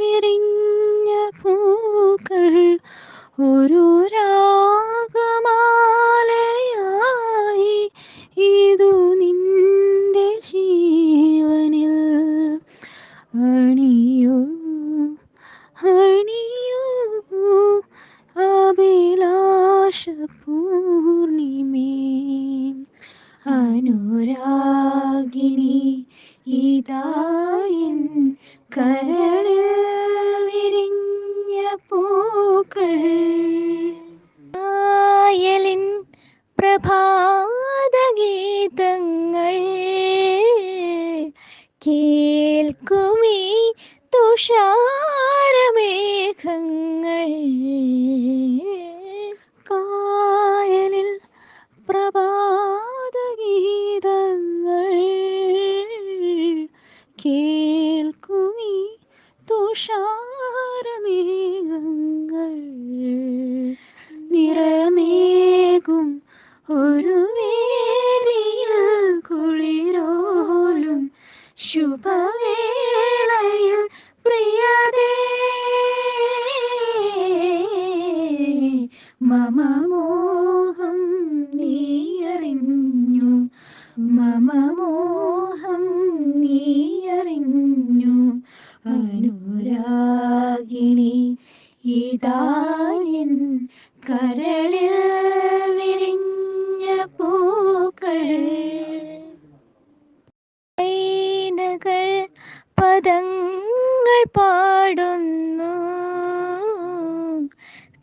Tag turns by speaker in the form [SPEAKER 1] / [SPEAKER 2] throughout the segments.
[SPEAKER 1] വിരിഞ്ഞ പൂക്കൾ ഒരു രാഗമാലയായി. ഇതു നിന്റെ ജീവനിൽ അണിയൂ അണിയൂ. അഭിലാഷ പൂർണിമേ അനുരാഗിനി ഇതായൻ കരളിൽ വിരിഞ്ഞ പൂക്കൾ. ആയലിൻ പ്രഭാതഗീതങ്ങൾ കേൾക്കുമീ തുഷാരമേഘങ്ങൾ. തുഷാരമേഘങ്ങൾ അനുരാഗിണി. ഇതായൻ കരളിൽ വിരിഞ്ഞ പൂക്കൾ. ൾ പദങ്ങൾ പാടുന്നു.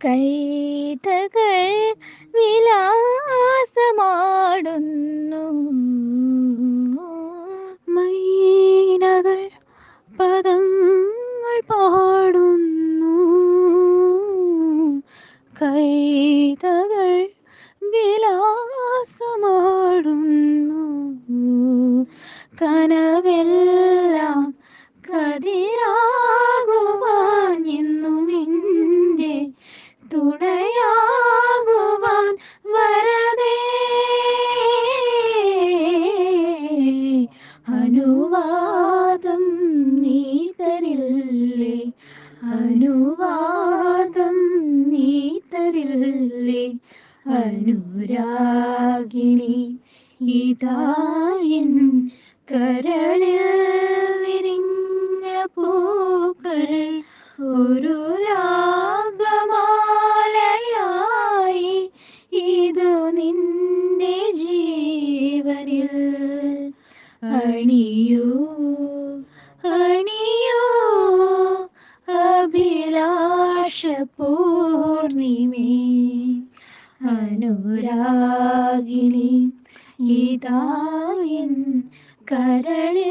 [SPEAKER 1] കൈതകൾ വിലാസമാടുന്നു. കൈതകൾ വിലാസമാടുന്നു. കനവെല്ലാം കതിരാകുവാൻ എന്നും എന്റെ തുണയാകുവാൻ വരതേ അനുവാദം നീ തരില്ലേ? അനുവാദം നീ തരില്ലേ അനുരാഗിണി. ഇതായൻ കരളിൽ വിരിഞ്ഞ പൂക്കൾ. ഒരു രാഗമാലയായി. ഇതു നിന്റെ ജീവനിൽ അണിയൂ അണിയൂ. അഭിലാഷ പൂർണിമേ അനുരാഗിണി. ഇതായൻ കരളിൽ